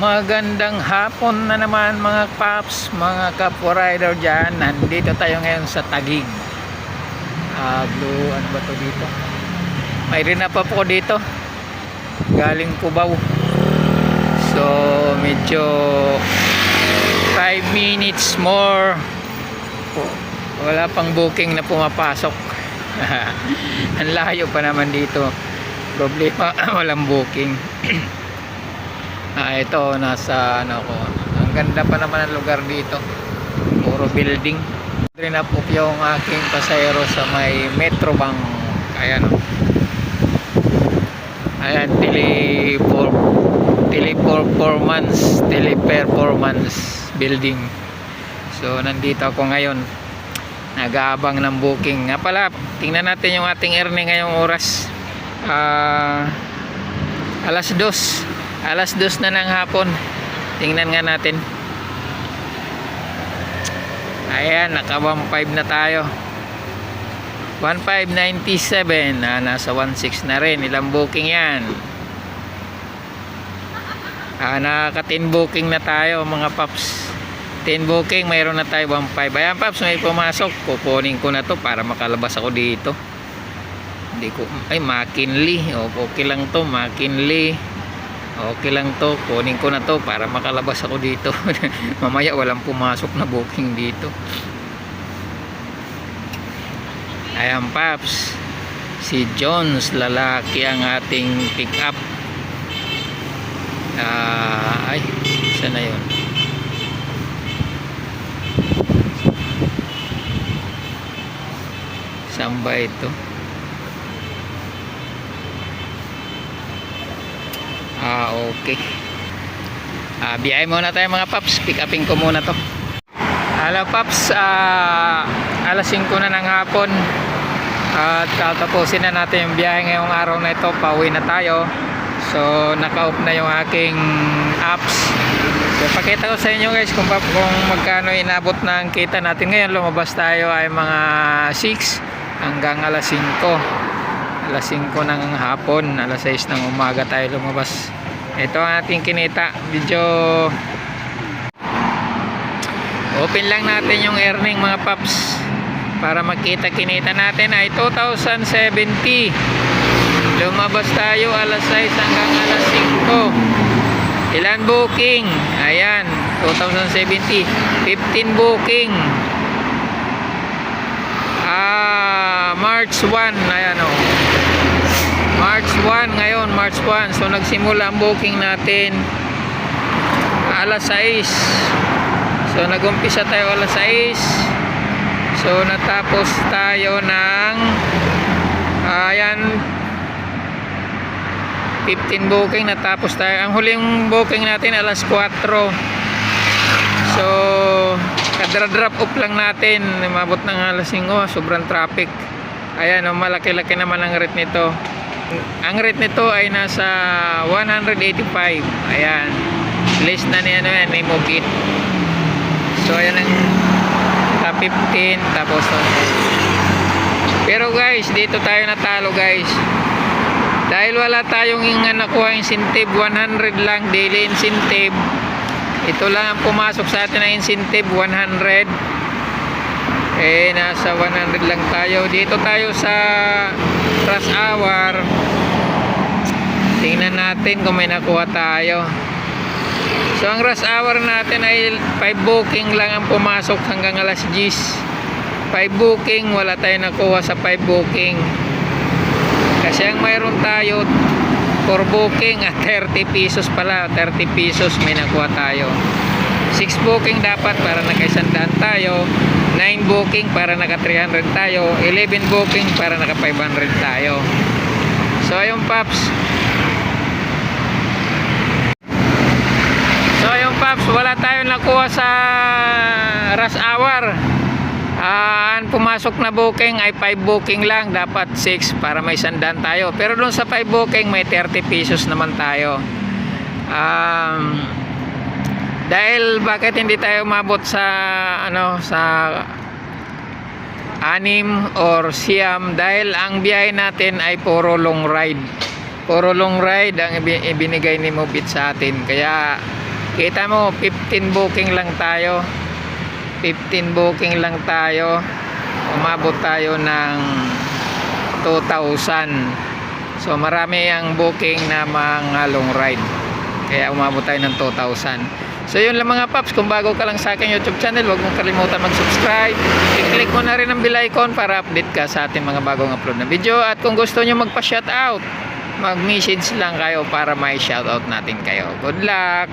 Magandang hapon na naman mga paps, mga kapwa rider dyan. Nandito tayo ngayon sa Tagig. Ah, blue, ano ba to dito? May rin pa po dito. Galing Cubao. So, medyo 5 minutes more. Wala pang booking na pumapasok. Ang layo pa naman dito. Problema, walang booking. Ah, ito nasa ano ko. Ang ganda pa naman ang lugar dito. Puro building. Rin up yung aking pasayro sa may Metro Bank. Ayan. oh. Ayan, tele for teleperformance, teleperformance building. So nandito ako ngayon. Nag-aabang ng booking. Nga pala, tingnan natin yung ating earning ngayong oras. Ah, alas dos alas dos na ng hapon. Tingnan nga natin. Ayan naka 1.5 na tayo. 1.597 ah, nasa 1.6 na rin. Ilang booking yan? Ah, naka 10 booking na tayo mga paps. 10 booking mayroon na tayo 1.5 ayan paps may pumasok. Kukunin ko na to para makalabas ako dito. Hindi ko ay McKinley o okay lang to McKinley okay lang to kunin ko na to para makalabas ako dito. Mamaya walang pumasok na booking dito. Ayan paps. Si Jones lalaki ang ating pick up Ah, ay saan na yun. Saan ba ito Ah, okay. Ah, biyahe muna tayo mga paps. Pick upin ko muna to. Hello paps, ah, alas 5 na ng hapon. At tatapusin na natin yung biyahe ngayong araw na ito. Pauwi na tayo. So, naka-off na yung aking apps. So, pakita ko sa inyo guys kung, kung magkano inabot ng kita natin ngayon. Lumabas tayo ay mga 6 hanggang alas 5 alas 5 ng hapon alas 6 ng umaga tayo lumabas ito ang ating kinita. Medyo open lang natin yung earning mga paps para makita kinita natin ay 2,070 lumabas tayo alas 6 hanggang alas 5 ilan booking? Ayan 2,070 15 booking. Ah, March 1, ayan o. March 1 ngayon, March 1. So nagsimula ang booking natin alas 6. So nagumpisa tayo alas 6. So natapos tayo ng ayan 15 booking natapos tayo. Ang huling booking natin alas 4. So kadra-drop off lang natin umabot ng alas 5 sobrang traffic ayan oh, malaki-laki naman ang rate nito ang rate nito ay nasa 185 ayan. List na ni ano yan ni Mobit so ayan ang top 15 tapos pero guys dito tayo natalo guys. Dahil wala tayong nga nakuha incentive 100 lang daily incentive. Ito lang ang pumasok sa atin na incentive 100 eh nasa 100 lang tayo. Dito tayo sa rush hour. Tingnan natin kung may nakuha tayo. So ang rush hour natin ay 5 booking lang ang pumasok hanggang alas 10 5 booking wala tayo nakuha sa 5 booking. Kasi ang mayroon tayo for booking at 30 pesos pala. 30 pesos may nakuha tayo 6 booking dapat para naka 100 tayo. 9 booking para naka 300 tayo. 11 booking para naka 500 tayo. So ayun paps. So ayun paps wala tayong nakuha sa rush hour. Ang pumasok na booking ay 5 booking lang, dapat 6 para may sandan tayo. Pero doon sa 5 booking may 30 pesos naman tayo. Um, dahil bakit hindi tayo umabot sa ano sa anim or siyam dahil ang biyahe natin ay puro long ride. Puro long ride ang ibi- ibinigay ni Mobit sa atin. Kaya Kita mo, 15 booking lang tayo. 15 booking lang tayo. Umabot tayo ng 2,000. So marami ang booking na mga long ride. Kaya umabot tayo ng 2,000. So yun lang mga paps, kung bago ka lang sa aking YouTube channel, huwag mong kalimutan mag-subscribe. I-click mo na rin ang bell icon para update ka sa ating mga bagong upload na video. At kung gusto nyo magpa-shoutout, mag-message lang kayo para may shoutout natin kayo. Good luck!